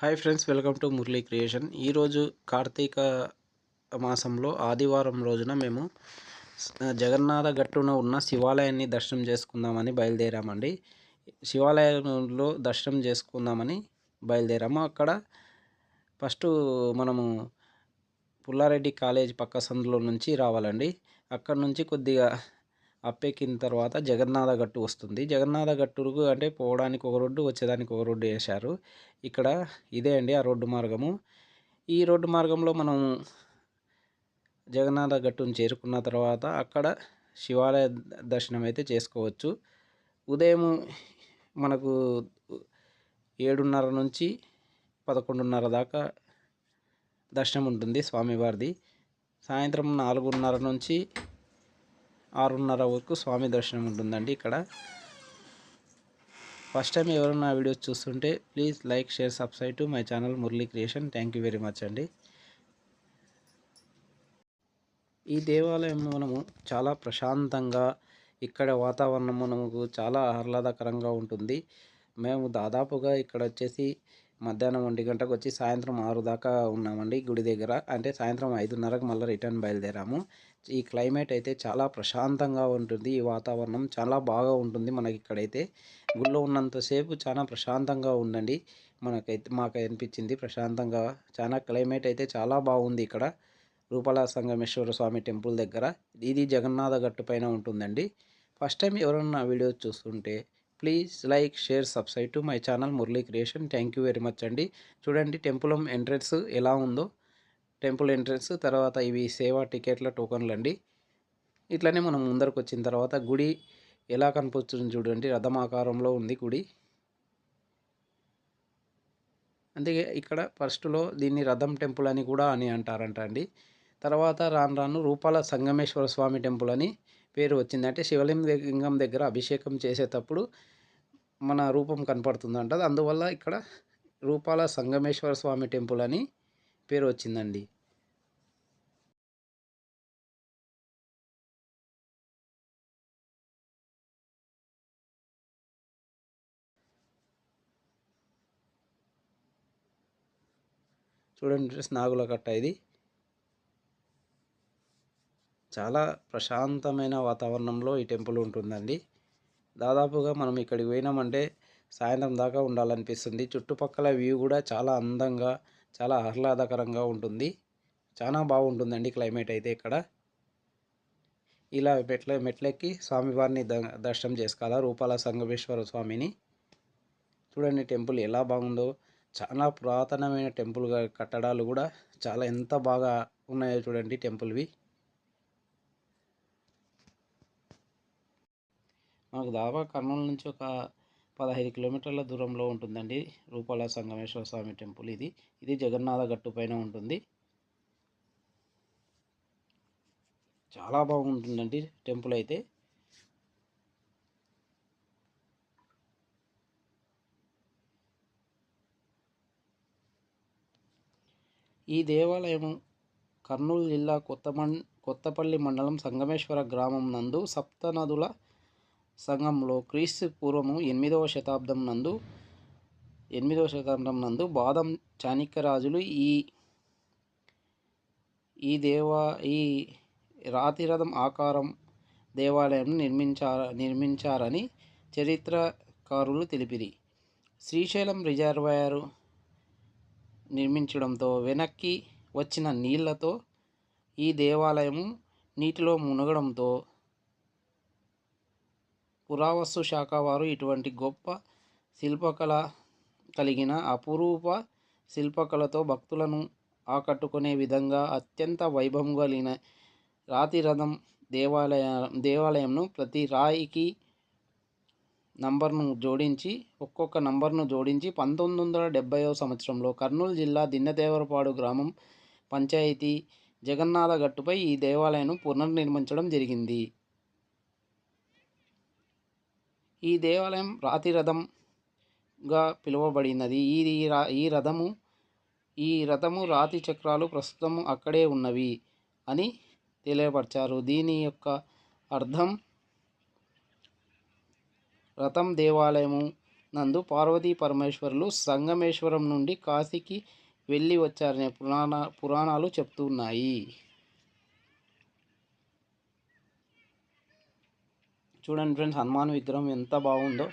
Hi friends welcome to Murali creation. ఈరోజు కార్తీక మాసంలో ఆదివారం రోజున మేము జగన్నాథ గట్టున ఉన్న శివాలయాన్ని దర్శనం చేసుకుందామని బయలుదేరామండి. శివాలయంలో దర్శనం చేసుకుందామని బయలుదేరాము. అక్కడ ఫస్ట్ మనము పుల్లారెడ్డి కాలేజ్ పక్క సందులో నుంచి రావాలండి. అక్కడ నుంచి కొద్దిగా అప్పెక్కిన తర్వాత జగన్నాథ గట్టు వస్తుంది. జగన్నాథ గట్టుకు అంటే పోవడానికి ఒక రోడ్డు వచ్చేదానికి ఒక రోడ్డు వేశారు. ఇక్కడ ఇదే అండి ఆ రోడ్డు మార్గము. ఈ రోడ్డు మార్గంలో మనం జగన్నాథ గట్టును చేరుకున్న తర్వాత అక్కడ శివాలయ దర్శనం అయితే చేసుకోవచ్చు. ఉదయం మనకు ఏడున్నర నుంచి పదకొండున్నర దాకా దర్శనం ఉంటుంది స్వామివారిది. సాయంత్రం నాలుగున్నర నుంచి ఆరున్నర వరకు స్వామి దర్శనం ఉంటుందండి ఇక్కడ. ఫస్ట్ టైం ఎవరైనా వీడియోస్ చూస్తుంటే please like share subscribe to my channel Murali creation thank you very much అండి. ఈ దేవాలయం మనము చాలా ప్రశాంతంగా ఇక్కడ వాతావరణం మనకు చాలా ఆహ్లాదకరంగా ఉంటుంది. మేము దాదాపుగా ఇక్కడ వచ్చేసి మధ్యాహ్నం ఒంటి గంటకు వచ్చి సాయంత్రం ఆరు దాకా ఉన్నామండి గుడి దగ్గర. అంటే సాయంత్రం ఐదున్నరకు మళ్ళీ రిటర్న్ బయలుదేరాము. ఈ క్లైమేట్ అయితే చాలా ప్రశాంతంగా ఉంటుంది. ఈ వాతావరణం చాలా బాగా ఉంటుంది మనకి ఇక్కడైతే గుళ్ళో ఉన్నంతసేపు చాలా ప్రశాంతంగా ఉండండి మనకైతే మాకు అనిపించింది ప్రశాంతంగా. చాలా క్లైమేట్ అయితే చాలా బాగుంది ఇక్కడ. రూపాల సంగమేశ్వర స్వామి టెంపుల్ దగ్గర. ఇది జగన్నాథ గట్టు పైన ఉంటుందండి. ఫస్ట్ టైం ఎవరన్నా వీడియో చూస్తుంటే please like share subscribe to my channel Murali creation thank you very much అండి. చూడండి టెంపుల్ ఎంట్రెన్స్ ఎలా ఉందో. టెంపుల్ ఎంట్రెన్స్ తర్వాత ఇవి సేవా టికెట్ల టోకన్లు అండి. ఇట్లనే మనం ముందరకు వచ్చిన తర్వాత గుడి ఎలా కనిపిస్తుంది చూడండి. రథం ఆకారంలో ఉంది గుడి. అందుకే ఇక్కడ ఫస్ట్లో దీన్ని రథం టెంపుల్ అని కూడా అని అంటారంట అండి. తర్వాత రాను రాను రూపాల సంగమేశ్వర స్వామి టెంపుల్ అని పేరు వచ్చింది. అంటే శివలింగం దగ్గర అభిషేకం చేసేటప్పుడు మన రూపం కనపడుతుందంట. అందువల్ల ఇక్కడ రూపాల సంగమేశ్వర స్వామి టెంపుల్ అని పేరు వచ్చిందండి. చూడండి నాగుల కట్ట ఇది. చాలా ప్రశాంతమైన వాతావరణంలో ఈ టెంపుల్ ఉంటుందండి. దాదాపుగా మనం ఇక్కడికి పోయినామంటే సాయంత్రం దాకా ఉండాలనిపిస్తుంది. చుట్టుపక్కల వ్యూ కూడా చాలా అందంగా చాలా ఆహ్లాదకరంగా ఉంటుంది. చాలా బాగుంటుందండి క్లైమేట్ అయితే ఇక్కడ. ఇలా మెట్ల మెట్లెక్కి స్వామివారిని ద దర్శనం చేసుకోవాలా? రూపాల సంగమేశ్వర స్వామిని. చూడండి టెంపుల్ ఎలా బాగుందో. చాలా పురాతనమైన టెంపుల్ కట్టడాలు కూడా చాలా ఎంత బాగా ఉన్నాయో చూడండి టెంపుల్వి. మనకు దాదాపు కర్నూలు నుంచి ఒక పదహైదు కిలోమీటర్ల దూరంలో ఉంటుందండి. రూపాల సంగమేశ్వర స్వామి టెంపుల్ ఇది. ఇది జగన్నాథ గట్టు పైన ఉంటుంది. చాలా బాగుంటుందండి టెంపుల్ అయితే. ఈ దేవాలయం కర్నూలు జిల్లా కొత్తమం కొత్తపల్లి మండలం సంగమేశ్వర గ్రామం నందు సప్తనదుల సంఘంలో క్రీస్తు పూర్వము ఎనిమిదవ శతాబ్దం నందు ఎనిమిదవ శతాబ్దం నందు బాదం చాణిక్యరాజులు ఈ ఈ దేవా ఈ రాతిరథం ఆకారం దేవాలయం నిర్మించార నిర్మించారని చరిత్రకారులు తెలిపిరి. శ్రీశైలం రిజర్వాయర్ నిర్మించడంతో వెనక్కి వచ్చిన నీళ్ళతో ఈ దేవాలయము నీటిలో మునగడంతో పురావస్తు శాఖ వారు ఇటువంటి గొప్ప శిల్పకళ కలిగిన అపురూప శిల్పకళతో భక్తులను ఆకట్టుకునే విధంగా అత్యంత వైభవం కలిగిన రాతి రథం దేవాలయ దేవాలయంను ప్రతి రాయికి నంబర్ను జోడించి ఒక్కొక్క నంబర్ను జోడించి పంతొమ్మిది వందల డెబ్బైవ సంవత్సరంలో కర్నూలు జిల్లా దిన్నదేవరపాడు గ్రామం పంచాయతీ జగన్నాథగట్టుపై ఈ దేవాలయాన్ని పునర్నిర్మించడం జరిగింది. ఈ దేవాలయం రాతి రథంగా పిలువబడినది. ఈ ఈ రథము ఈ రథము రాతి చక్రాలు ప్రస్తుతము అక్కడే ఉన్నవి అని తెలియపరిచారు. దీని యొక్క అర్థం రథం దేవాలయము నందు పార్వతీ పరమేశ్వరులు సంగమేశ్వరం నుండి కాశీకి వెళ్ళి వచ్చారనే పురాణ పురాణాలు చెప్తున్నాయి. చూడండి ఫ్రెండ్స్ హనుమాన్ విగ్రహం ఎంత బాగుందో.